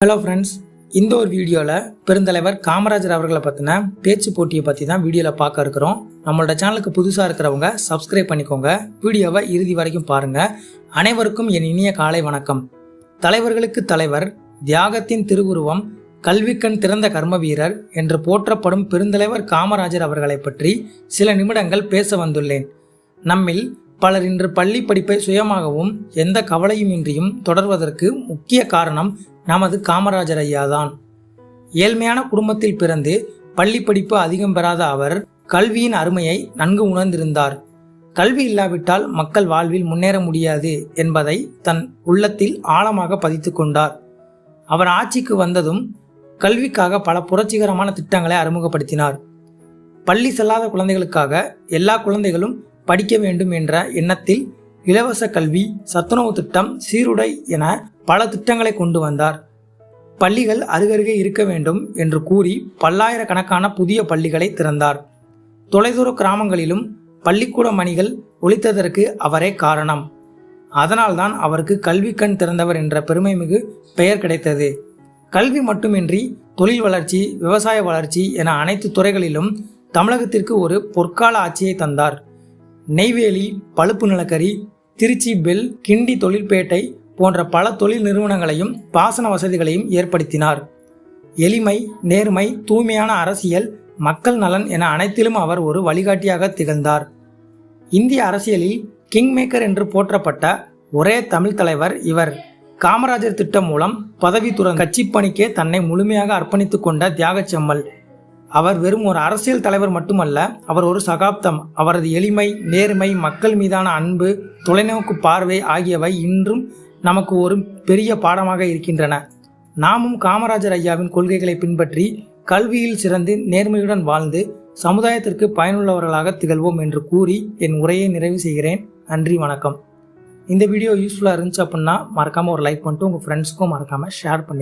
Hello friends இந்த ஒரு வீடியோவில் பெருந்தலைவர் காமராஜர் அவர்களை பற்றின பேச்சு போட்டியை பற்றி தான் வீடியோவில் பார்க்க இருக்கிறோம். நம்மளோட சேனலுக்கு புதுசாக இருக்கிறவங்க சப்ஸ்கிரைப் பண்ணிக்கோங்க. வீடியோவை இறுதி வரைக்கும் பாருங்கள் அனைவருக்கும் என் இனிய காலை வணக்கம். தலைவர்களுக்கு தலைவர் தியாகத்தின் திருவுருவம் கல்விக்கண் திறந்த கர்ம வீரர் என்று போற்றப்படும் பெருந்தலைவர் காமராஜர் அவர்களை பற்றி சில நிமிடங்கள் பேச வந்துள்ளேன். நம்மில் பலர் இன்று பள்ளி படிப்பை சுயமாகவும் எந்த கவலையும் இன்றியும் தொடர்வதற்கு முக்கிய காரணம் நமது காமராஜர் ஐயா தான் ஏழ்மையான குடும்பத்தில் பிறந்து பள்ளி படிப்பு அதிகம் பெறாத அவர் கல்வியின் அருமையை நன்கு உணர்ந்திருந்தார். கல்வி இல்லாவிட்டால் மக்கள் வாழ்வில் முன்னேற முடியாது என்பதை தன் உள்ளத்தில் ஆழமாக பதித்து கொண்டார். அவர் ஆட்சிக்கு வந்ததும் கல்விக்காக பல புரட்சிகரமான திட்டங்களை அறிமுகப்படுத்தினார். பள்ளி செல்லாத குழந்தைகளுக்காக எல்லா குழந்தைகளும் படிக்க வேண்டும் என்ற எண்ணத்தில் இலவச கல்வி சத்துணவு திட்டம் சீருடை என பல திட்டங்களை கொண்டு வந்தார். பள்ளிகள் அருகருகே இருக்க வேண்டும் என்று கூறி பல்லாயிரக்கணக்கான புதிய பள்ளிகளை திறந்தார். தொலைதூர கிராமங்களிலும் பள்ளிக்கூட மணிகள் ஒழித்ததற்கு அவரே காரணம். அதனால்தான் அவருக்கு கல்வி கண் திறந்தவர் என்ற பெருமைமிகு பெயர் கிடைத்தது. கல்வி மட்டுமின்றி தொழில் வளர்ச்சி விவசாய வளர்ச்சி என அனைத்து துறைகளிலும் தமிழகத்திற்கு ஒரு பொற்கால ஆட்சியை தந்தார். நெய்வேலி பழுப்பு நிலக்கரி திருச்சி பெல் கிண்டி தொழிற்பேட்டை போன்ற பல தொழில் நிறுவனங்களையும் பாசன வசதிகளையும் ஏற்படுத்தினார். எளிமை நேர்மை தூய்மையான அரசியல் மக்கள் நலன் என அனைத்திலும் அவர் ஒரு வழிகாட்டியாக திகழ்ந்தார். இந்திய அரசியலில் கிங் மேக்கர் என்று போற்றப்பட்ட ஒரே தமிழ் தலைவர் இவர். காமராஜர் திட்டம் மூலம் பதவி துறந்த கட்சி பணிக்கே தன்னை முழுமையாக அர்ப்பணித்துக் கொண்ட தியாகச் செம்மல் அவர் வெறும் ஒரு அரசியல் தலைவர் மட்டுமல்ல அவர் ஒரு சகாப்தம். அவரது எளிமை நேர்மை மக்கள் மீதான அன்பு தொலைநோக்கு பார்வை ஆகியவை இன்றும் நமக்கு ஒரு பெரிய பாடமாக இருக்கின்றன. நாமும் காமராஜர் ஐயாவின் கொள்கைகளை பின்பற்றி கல்வியில் சிறந்து நேர்மையுடன் வாழ்ந்து சமுதாயத்திற்கு பயனுள்ளவர்களாக திகழ்வோம் என்று கூறி என் உரையை நிறைவு செய்கிறேன். நன்றி வணக்கம். இந்த வீடியோ யூஸ்ஃபுல்லாக இருந்துச்சு அப்படின்னா மறக்காமல் ஒரு லைக் பண்ணிட்டு உங்கள் ஃப்ரெண்ட்ஸ்க்கும் மறக்காமல் ஷேர் பண்ணி